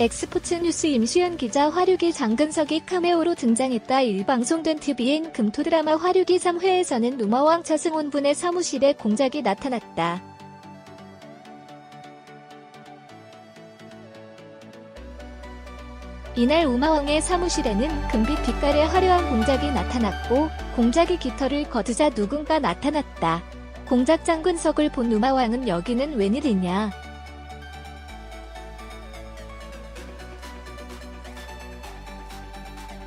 엑스포츠 뉴스 임시연 기자 화류기 장근석이 카메오로 등장했다. 일방송된 TVN 금토 드라마 화류기 3회에서는 우마왕 차승원 분의 사무실에 공작이 나타났다. 이날 우마왕의 사무실에는 금빛 빛깔의 화려한 공작이 나타났고 공작이 깃털을 거두자 누군가 나타났다. 공작 장근석을 본 우마왕은 여기는 웬일이냐.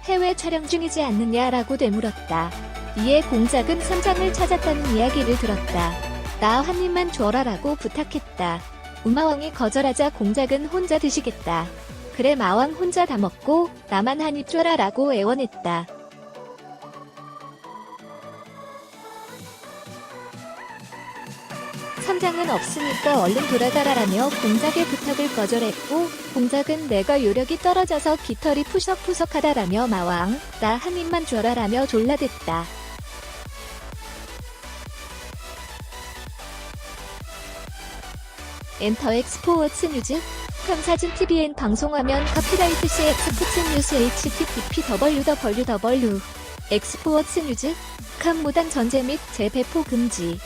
해외 촬영 중이지 않느냐라고 되물었다. 이에 공작은 선장을 찾았다는 이야기를 들었다. 나 한 입만 줘라라고 부탁했다. 우마왕이 거절하자 공작은 혼자 드시겠다. 그래 마왕 혼자 다 먹고 나만 한 입 줘라라고 애원했다. 선장은 없으니까 얼른 돌아가라라며 공작의 부탁을 거절했고 공작은 내가 요력이 떨어져서 깃털이 푸석푸석하다라며 마왕 나 한 입만 줘라라며 졸라댔다. 엔터 엑 스포워츠 뉴즈. 감사진 TVN 방송화면 카피라이트 C 엑스포츠 뉴스 HTTP www 엑스포워츠 뉴즈. 칸 무단 전제 및 재배포 금지